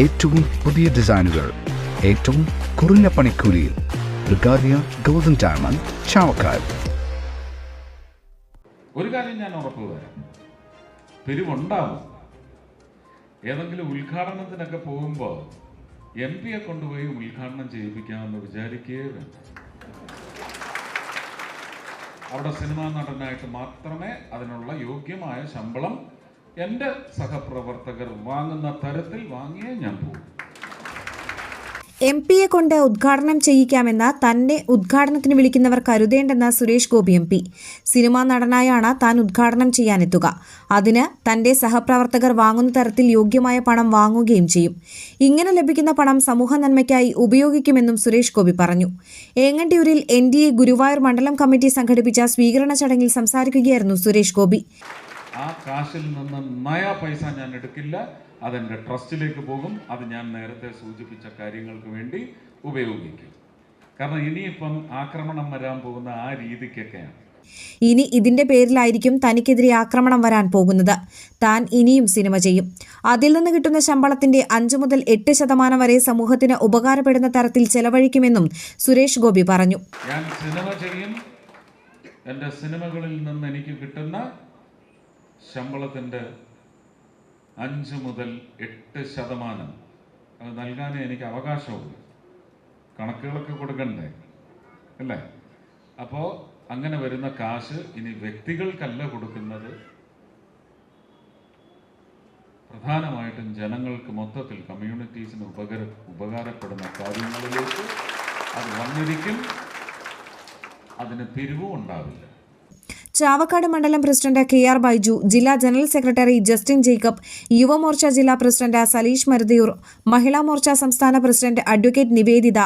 ഏറ്റവും പുതിയ ഡിസൈനുകൾ ഏറ്റവും കുറഞ്ഞ പണിക്കൂലിയിൽ ബ്രിഗാദിയ ഗോൾഡൻ ഡയമണ്ട് ചാവക്കാൽ ഒരു കാര്യം ഞാൻ ഉറപ്പ് തരാം. പിരിവുണ്ടാവും ഏതെങ്കിലും ഉദ്ഘാടനത്തിനൊക്കെ പോകുമ്പോൾ എം പിയെ കൊണ്ടുപോയി ഉദ്ഘാടനം ചെയ്യിപ്പിക്കാമെന്ന് വിചാരിക്കുകയേ വേണ്ട. അവിടെ സിനിമാ നടനായിട്ട് മാത്രമേ അതിനുള്ള യോഗ്യമായ ശമ്പളം എന്റെ സഹപ്രവർത്തകർ വാങ്ങുന്ന തരത്തിൽ വാങ്ങിയേ ഞാൻ പോകും എം പിയെ കൊണ്ട് ഉദ്ഘാടനം ചെയ്യിക്കാമെന്ന തന്നെ ഉദ്ഘാടനത്തിന് വിളിക്കുന്നവർ കരുതേണ്ടെന്ന Suresh Gopi M P. Cinema നടനായാണ് താൻ ഉദ്ഘാടനം ചെയ്യാനെത്തുക. അതിന് തന്റെ സഹപ്രവർത്തകർ വാങ്ങുന്ന തരത്തിൽ യോഗ്യമായ പണം വാങ്ങുകയും ചെയ്യും. ഇങ്ങനെ ലഭിക്കുന്ന പണം സമൂഹ നന്മയ്ക്കായി ഉപയോഗിക്കുമെന്നും സുരേഷ് ഗോപി പറഞ്ഞു. ഏങ്ങണ്ടിയൂരിൽ എൻ ഡി എ ഗുരുവായൂർ മണ്ഡലം കമ്മിറ്റി സംഘടിപ്പിച്ച സ്വീകരണ ചടങ്ങിൽ സംസാരിക്കുകയായിരുന്നു സുരേഷ് ഗോപി. ആ കാശിൽ നിന്ന് നയ പൈസ ഞാൻ എടുക്കില്ല. അതെന്റെ ട്രസ്റ്റിലേക്ക് പോകും. അത് ഞാൻ നേരത്തെ സൂചിപ്പിച്ച കാര്യങ്ങൾക്ക് വേണ്ടി ഉപയോഗിക്കും. കാരണം ഇനിയിപ്പം ആക്രമണം വരാൻ പോകുന്ന ആ രീതിക്കൊക്കെയാണ്. ഇനി ഇതിന്റെ പേരിലായിരിക്കും തനിക്കെതിരെ ആക്രമണം വരാൻ പോകുന്നത്. താൻ ഇനിയും സിനിമ ചെയ്യും. അതിൽ നിന്ന് കിട്ടുന്ന ശമ്പളത്തിന്റെ അഞ്ചു മുതൽ എട്ട് ശതമാനം വരെ സമൂഹത്തിന് ഉപകാരപ്പെടുന്ന തരത്തിൽ ചെലവഴിക്കുമെന്നും സുരേഷ് ഗോപി പറഞ്ഞു. ഞാൻ സിനിമ ചെയ്യും. എന്റെ സിനിമകളിൽ നിന്ന് എനിക്ക് കിട്ടുന്ന ശമ്പളത്തിന്റെ അഞ്ച് മുതൽ എട്ട് ശതമാനം. അത് നൽകാനേ എനിക്ക് അവകാശമുള്ളൂ. കണക്കുകളൊക്കെ കൊടുക്കണ്ടേ? അല്ലേ? അപ്പോൾ അങ്ങനെ വരുന്ന കാശ് ഇനി വ്യക്തികൾക്കല്ല കൊടുക്കുന്നത്. പ്രധാനമായിട്ടും ജനങ്ങൾക്ക് മൊത്തത്തിൽ കമ്മ്യൂണിറ്റീസിന് ഉപകര ഉപകാരപ്പെടുന്ന കാര്യങ്ങളിലേക്ക് അത് വന്നിരിക്കും. അതിന് പിരിവും ഉണ്ടാവില്ല. ചാവക്കാട് മണ്ഡലം പ്രസിഡന്റ് കെ ആർ ബൈജു ജില്ലാ general secretary Justin Jacob Yuvamorcha ജില്ലാ പ്രസിഡന്റ് സലീഷ് മരുതിയൂർ മഹിളാ മോർച്ച സംസ്ഥാന president advocate Niveditha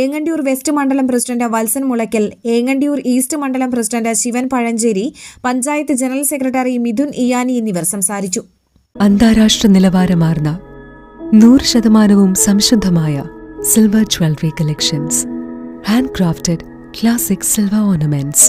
Engandiyoor west മണ്ഡലം പ്രസിഡന്റ് വത്സൻ മുളയ്ക്കൽ ഏങ്ങണ്ടിയൂർ ഈസ്റ്റ് മണ്ഡലം president Shivan Pazhanjeri panchayat general secretary Mithun Iyani എന്നിവർ സംസാരിച്ചു. അന്താരാഷ്ട്ര നിലവാരമാർന്ന നൂറ് ശതമാനവും സംശുദ്ധമായ silver jewellery collections. Hand crafted classic silver ornaments.